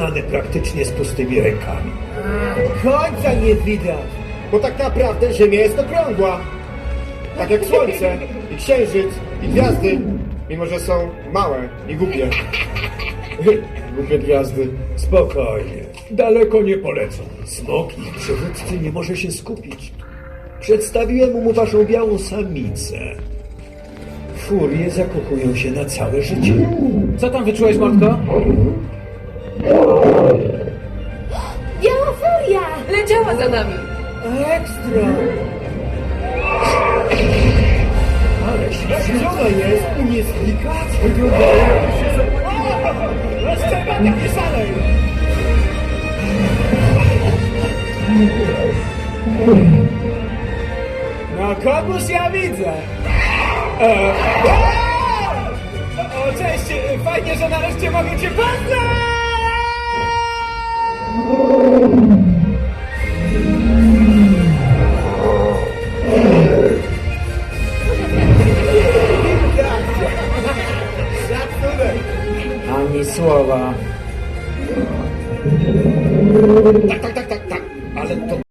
Ane praktycznie z pustymi rękami. Końca nie widać. Bo tak naprawdę Ziemia jest okrągła. Tak jak Słońce, i Księżyc, i gwiazdy. Mimo, że są małe i głupie. Głupie gwiazdy. Spokojnie, daleko nie polecą. Smok ich przywódcy nie może się skupić. Przedstawiłem mu waszą białą samicę. Furie zakochują się na całe życie. Co tam wyczułeś, Mordko? Biała furia! Leciała za nami. Ekstra! Ale ona jest? Nie zlikać? Wyglądają się Rozczerpany, nie szalej! No kogoż ja widzę? E, o, o, cześć! Fajnie, że nareszcie mogę cię poznać! Ani słowa.